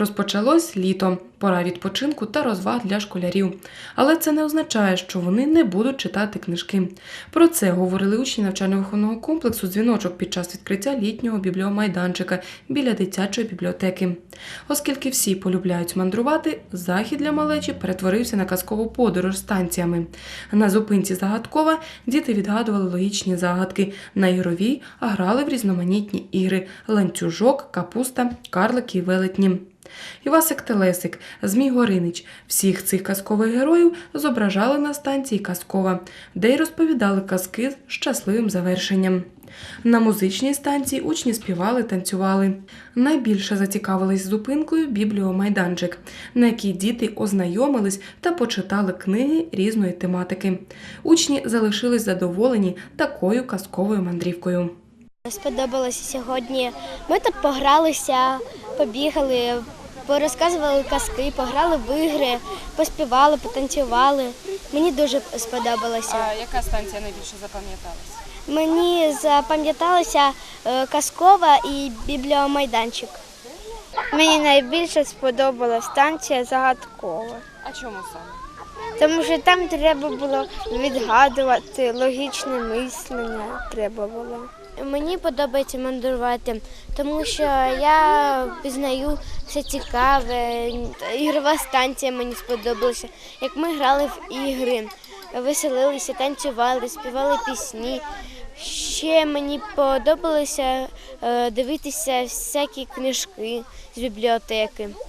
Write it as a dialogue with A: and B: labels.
A: Розпочалось літо, пора відпочинку та розваг для школярів. Але це не означає, що вони не будуть читати книжки. Про це говорили учні навчально-виховного комплексу дзвіночок під час відкриття літнього бібліомайданчика біля дитячої бібліотеки. Оскільки всі полюбляють мандрувати, захід для малечі перетворився на казкову подорож станціями. На зупинці загадкова діти відгадували логічні загадки. На ігровій грали в різноманітні ігри: ланцюжок, капуста, карлики і велетні. Івасик Телесик, Змій Горинич. Всіх цих казкових героїв зображали на станції Казкова, де й розповідали казки з щасливим завершенням. На музичній станції учні співали, танцювали. Найбільше зацікавились зупинкою бібліомайданчик, на якій діти ознайомились та почитали книги різної тематики. Учні залишились задоволені такою казковою мандрівкою.
B: Сподобалося сьогодні. Ми тут погралися, побігали, порозказували казки, пограли в ігри, поспівали, потанцювали. Мені дуже сподобалося.
C: А яка станція найбільше запам'яталася?
B: Мені запам'яталася е, казкова і бібліомайданчик. Мені найбільше сподобалася станція загадкова,
C: А чому саме?
B: тому що там треба було відгадувати, логічне мислення треба було. Мені подобається мандрувати, тому що я пізнаю все цікаве. Ігрова станція мені сподобалася. Як ми грали в ігри, веселилися, танцювали, співали пісні. Ще мені подобалося е, дивитися всякі книжки з бібліотеки.